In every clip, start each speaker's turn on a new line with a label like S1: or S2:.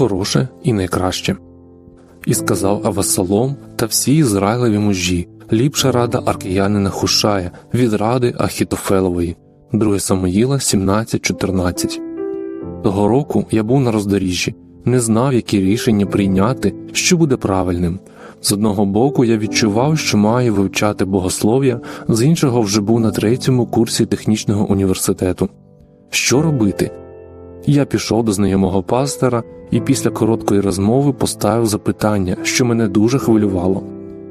S1: хороше і найкраще. І сказав Авесолом та всі Ізраїлеві мужі, ліпша рада аркіянина Хушая від ради Ахітофелової, 2 Самуїла 17.14. Того року я був на роздоріжжі, не знав, які рішення прийняти, що буде правильним. З одного боку, я відчував, що маю вивчати богослов'я, з іншого вже був на третьому курсі технічного університету. Що робити? Я пішов до знайомого пастора і після короткої розмови поставив запитання, що мене дуже хвилювало.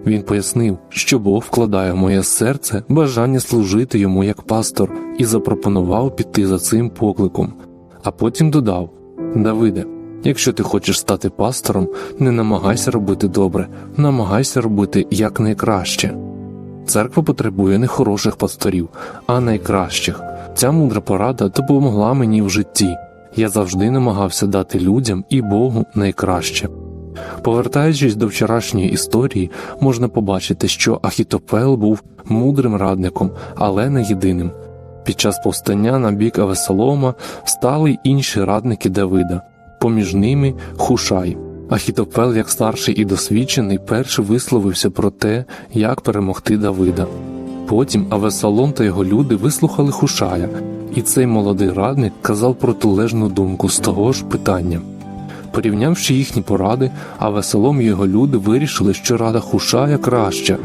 S1: Він пояснив, що Бог вкладає в моє серце бажання служити йому як пастор і запропонував піти за цим покликом, а потім додав: Давиде, якщо ти хочеш стати пастором, не намагайся робити добре, намагайся робити якнайкраще. Церква потребує не хороших пасторів, а найкращих. Ця мудра порада допомогла мені в житті. Я завжди намагався дати людям і Богу найкраще. Повертаючись до вчорашньої історії, можна побачити, що Ахітофел був мудрим радником, але не єдиним. Під час повстання на бік Авесолома стали й інші радники Давида, поміж ними Хушай. Ахітофел, як старший і досвідчений, перший висловився про те, як перемогти Давида. Потім Авесолом та його люди вислухали Хушая, і цей молодий радник казав протилежну думку з того ж питання. Порівнявши їхні поради, Авесолом і його люди вирішили, що рада Хушая краща.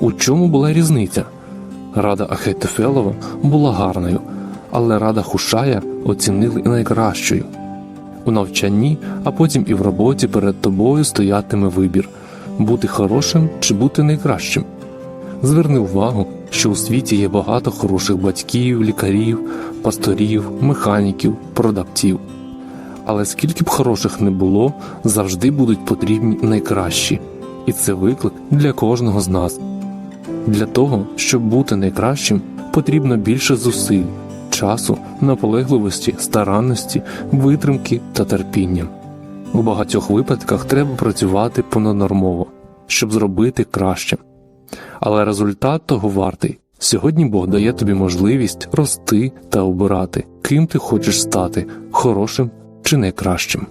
S1: У чому була різниця? Рада Ахетофелова була гарною, але рада Хушая оцінили найкращою. У навчанні, а потім і в роботі перед тобою стоятиме вибір бути хорошим чи бути найкращим. Зверни увагу, що у світі є багато хороших батьків, лікарів, пасторів, механіків, продавців. Але скільки б хороших не було, завжди будуть потрібні найкращі, і це виклик для кожного з нас. Для того, щоб бути найкращим, потрібно більше зусиль, часу, наполегливості, старанності, витримки та терпіння. У багатьох випадках треба працювати понаднормово, щоб зробити краще. Але результат того вартий. Сьогодні Бог дає тобі можливість рости та обирати, ким ти хочеш стати хорошим чи найкращим.